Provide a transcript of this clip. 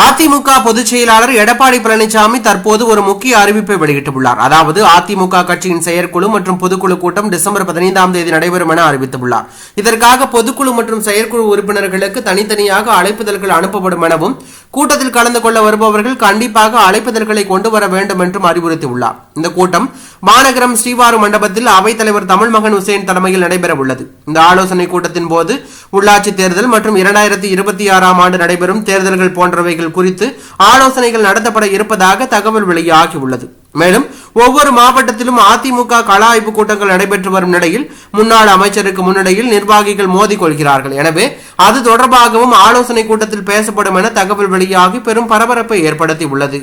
அதிமுக பொதுச் செயலாளர் எடப்பாடி பழனிசாமி தற்போது ஒரு முக்கிய அறிவிப்பை வெளியிட்டுள்ளார். அதாவது அதிமுக கட்சியின் செயற்குழு மற்றும் பொதுக்குழு கூட்டம் டிசம்பர் பதினைந்தாம் தேதி நடைபெறும் என அறிவித்துள்ளார். இதற்காக பொதுக்குழு மற்றும் செயற்குழு உறுப்பினர்களுக்கு தனித்தனியாக அழைப்புதல்கள் அனுப்பப்படும் எனவும் கூட்டத்தில் கலந்து கொள்ள வருபவர்கள் கண்டிப்பாக அழைப்புதல்களை கொண்டு வர வேண்டும் என்றும் அறிவுறுத்தியுள்ளார். இந்த கூட்டம் மாநகரம் ஸ்ரீவாரு மண்டபத்தில் அவைத்தலைவர் தமிழ்மகன் உசேன் தலைமையில் நடைபெற உள்ளது இந்த ஆலோசனை கூட்டத்தின் போது உள்ளாட்சி தேர்தல் மற்றும் இரண்டாயிரத்தி இருபத்தி ஆறாம் ஆண்டு நடைபெறும் தேர்தல்கள் போன்றவைகள் குறித்து ஆலோசனைகள் நடத்தப்பட இருப்பதாக தகவல் வெளியாகியுள்ளது மேலும் ஒவ்வொரு மாவட்டத்திலும் அதிமுக கள ஆய்வு கூட்டங்கள் நடைபெற்று வரும் நிலையில் முன்னாள் அமைச்சருக்கு முன்னிலையில் நிர்வாகிகள் மோதிக்கொள்கிறார்கள் எனவே அது தொடர்பாகவும் ஆலோசனை கூட்டத்தில் பேசப்படும் என தகவல் வெளியாகி பெரும் பரபரப்பை ஏற்படுத்தி உள்ளது.